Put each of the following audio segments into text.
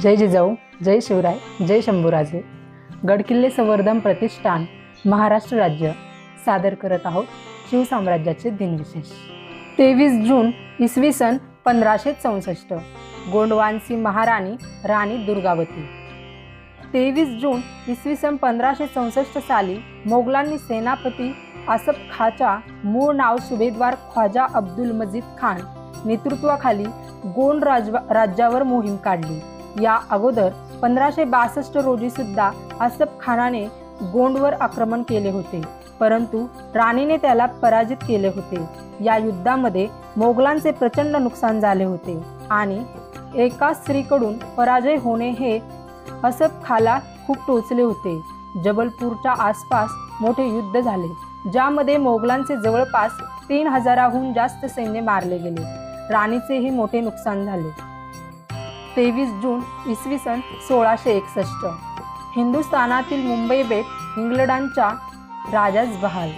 जय जिजाऊ जय शिवराय जय शंभूराजे. गडकिल्ले संवर्धन प्रतिष्ठान महाराष्ट्र राज्य. सादर करत आहोत शिवसाम्राज्याचे दिनविशेष. तेवीस जून इसवी सन पंधराशे चौसष्ट. गोंडवानसी महाराणी राणी दुर्गावती. तेवीस जून इसवी सन पंधराशे चौसष्ट साली मोगलांनी सेनापती आसफ खाच्या मूळ नाव सुभेद्वार ख्वाजा अब्दुल मजीद खान नेतृत्वाखाली गोंड राजवा राज्यावर मोहीम काढली. या अगोदर पंधराशे बासष्ट रोजी सुद्धा असफ खानाने गोंडवर आक्रमण केले होते. परंतु राणीने त्याला पराजित केले होते. या युद्धामध्ये मोगलांचे प्रचंड नुकसान झाले होते आणि एका स्त्रीकडून पराजय होणे हे असफ खाला खूप टोचले होते. जबलपूरच्या आसपास मोठे युद्ध झाले ज्यामध्ये मोगलांचे जवळपास तीन हजाराहून जास्त सैन्य मारले गेले. राणीचेही मोठे नुकसान झाले. तेवीस जून इसवी सन सोळाशे एकसष्ट. हिंदुस्थानातील मुंबई बेट इंग्लंडांच्या राजास बहाल.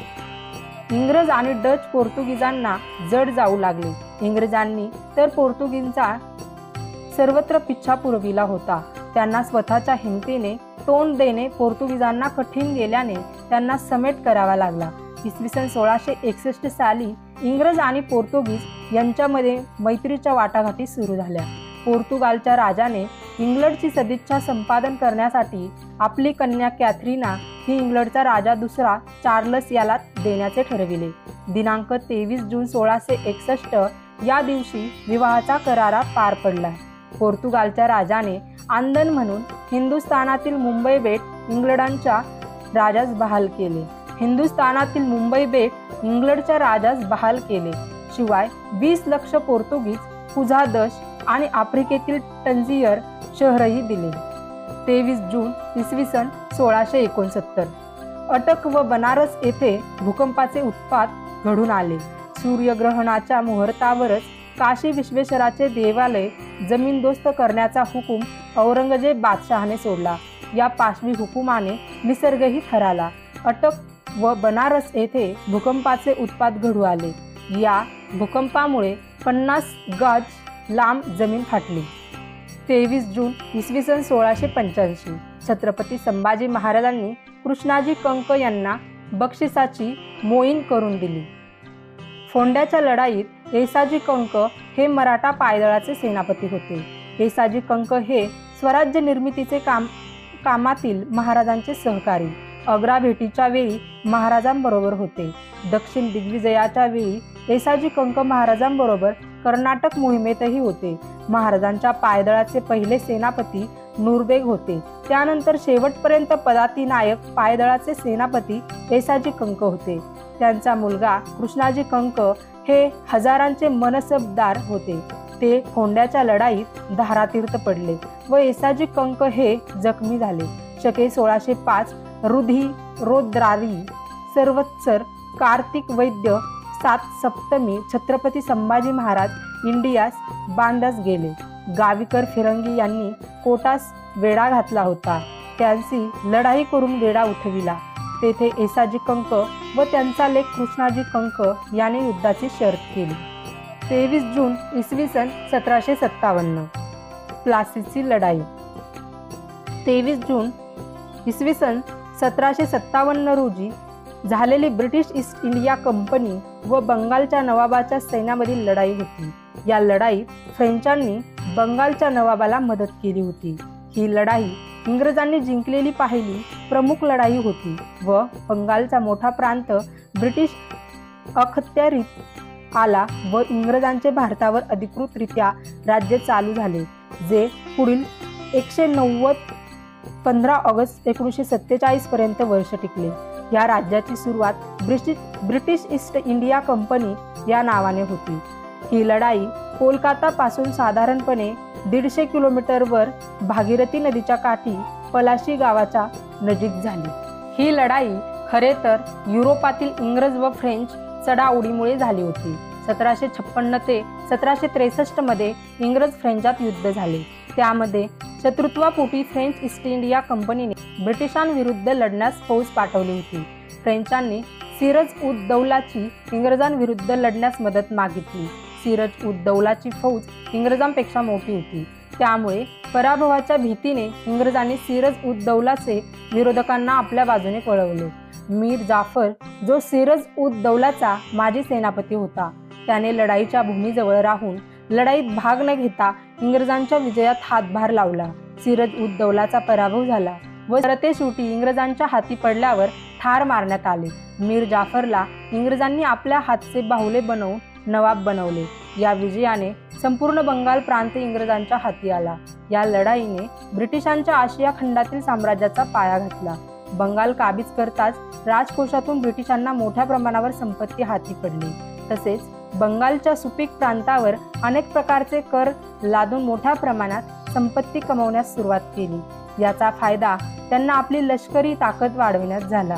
इंग्रज आणि डच पोर्तुगीजांना जड जाऊ लागले. इंग्रजांनी तर पोर्तुगीजचा सर्वत्र पिच्छा पुरविला होता. त्यांना स्वतःच्या हिमतीने तोंड देणे पोर्तुगीजांना कठीण गेल्याने त्यांना समेट करावा लागला. इसवी सन सोळाशे एकसष्ट साली इंग्रज आणि पोर्तुगीज यांच्यामध्ये मैत्रीच्या वाटाघाटी सुरू झाल्या. पोर्तुगालच्या राजाने इंग्लंडची सदिच्छा संपादन करण्यासाठी आपली कन्या कॅथरीना ही इंग्लंडचा राजा दुसरा चार्लस याला देण्याचे ठरविले. दिनांक तेवीस जून सोळाशे एकसष्ट या दिवशी विवाहाचा करारा पार पडला. पोर्तुगालच्या राजाने आंदन म्हणून हिंदुस्थानातील मुंबई बेट इंग्लंडांच्या राजास बहाल केले. हिंदुस्थानातील मुंबई बेट इंग्लंडच्या राजास बहाल केले. शिवाय वीस लक्ष पोर्तुगीज कुझादश आणि आफ्रिकेतील टंजियर शहरही दिले. तेवीस जून इसवी सन सोळाशे एकोणसत्तर. अटक व बनारस येथे भूकंपाचे उत्पात घडून आले. सूर्यग्रहणाच्या मुहूर्तावरच काशी विश्वेश्वराचे देवालय जमीनदोस्त करण्याचा हुकूम औरंगजेब बादशहाने सोडला. या पाशवी हुकुमाने निसर्गही ठराला. अटक व बनारस येथे भूकंपाचे उत्पात घडू आले. या भूकंपामुळे पन्नास गज लांब जमीन फाटली. तेवीस जून इसवी सन सोळाशे पंच्याऐंशी छत्रपती संभाजी महाराजांनी कृष्णाजी कंक यांना बक्षिसाची मोईन करून दिली. फोंड्याच्या लढाईत येसाजी कंक हे मराठा पायदळाचे सेनापती होते. येसाजी कंक हे स्वराज्य निर्मितीचे काम कामातील महाराजांचे सहकारी. अग्रा भेटीच्या वेळी महाराजांबरोबर होते. दक्षिण दिग्विजयाच्या वेळी येसाजी कंक महाराजांबरोबर कर्नाटक मोहिमेतही होते. महाराजांच्या पायदळाचे पहिले सेनापती नूरबेग होते. त्यानंतर शेवटपर्यंत पदाती नायक पायदळाचे सेनापती येसाजी कंक होते. त्यांचा मुलगा कृष्णाजी कंक हे हजारांचे मनसबदार होते. ते होंड्याच्या लढाईत धारातीर्थ पडले व येसाजी कंक हे जखमी झाले. शके सोळाशे पाच रुधी रोद्रारी सर्वत्सर कार्तिक वैद्य सात सप्तमी छत्रपती संभाजी महाराज इंडियास बांधास गेले. गावीकर फिरंगी यांनी कोटास वेढा घातला होता. त्यांची लढाई करून वेढा उठविला. तेथे एसाजी कंक व त्यांचा लेख कृष्णाजी कंक याने युद्धाची शर्त केली. तेवीस जून इसवी सन सतराशे सत्तावन्न. प्लासीची लढाई. तेवीस जून इसवी सन सतराशे सत्तावन्न रोजी झालेली ब्रिटिश ईस्ट इंडिया कंपनी व बंगालच्या नवाबाच्या सैन्यामधील लढाई होती. या लढाईत फ्रेंचांनी बंगालच्या नवाबाला मदत केली होती. ही लढाई इंग्रजांनी जिंकलेली पाहिली प्रमुख लढाई होती व बंगालचा मोठा प्रांत ब्रिटिश अखत्यारीत आला व इंग्रजांचे भारतावर अधिकृतरित्या राज्य चालू झाले जे पुढील एकशे नव्वद पंधरा ऑगस्ट एकोणीसशे सत्तेचाळीस पर्यंत वर्ष टिकले. या राज्याची सुरुवात British British East India company या नावाने होती. ही लढाई कोलकाता पासून साधारणपणे दीडशे किलोमीटरवर भागीरथी नदीच्या काठी पलाशी गावाच्या नजीक झाली. ही लढाई खरे तर युरोपातील इंग्रज व फ्रेंच चढाओढीमुळे झाली होती. सतराशे छप्पन्न ते सतराशे त्रेसष्टमध्ये इंग्रज फ्रेंचात युद्ध झाले. त्यामध्ये शत्रुत्वापोटी फ्रेंच ईस्ट इंडिया कंपनीने ब्रिटिशांविरुद्ध लढण्यास फौज पाठवली होती. फ्रेंचांनी सिरज उद दौलाची इंग्रजांविरुद्ध लढण्यास मदत मागितली. सिरज उद दौलाची फौज इंग्रजांपेक्षा मोठी होती. त्यामुळे पराभवाच्या भीतीने इंग्रजांनी सिरज उद दौलाचे विरोधकांना आपल्या बाजूने पळवले. मीर जाफर जो सिरज उद दौलाचा माजी सेनापती होता त्याने लढाईच्या भूमीजवळ राहून लढाईत भाग न घेता इंग्रजांच्या विजयात हातभार लावला. सिरज उद दौलाचा पराभव झाला व सरते शेवटी इंग्रजांच्या हाती पडल्यावर ठार मारण्यात आले. मीर जाफरला इंग्रजांनी आपल्या हातचे बाहुले बनवून नवाब बनवले. या विजयाने संपूर्ण बंगाल प्रांत इंग्रजांच्या हाती आला. या लढाईने ब्रिटिशांच्या आशिया खंडातील साम्राज्याचा पाया घातला. बंगाल काबीज करताच राजकोषातून ब्रिटिशांना मोठ्या प्रमाणावर संपत्ती हाती पडली. तसेच बंगालच्या सुपीक प्रांतावर अनेक प्रकारचे कर लादून मोठ्या प्रमाणात संपत्ती कमवण्यास सुरुवात केली. याचा फायदा त्यांना आपली लष्करी ताकद वाढविण्यात झाला.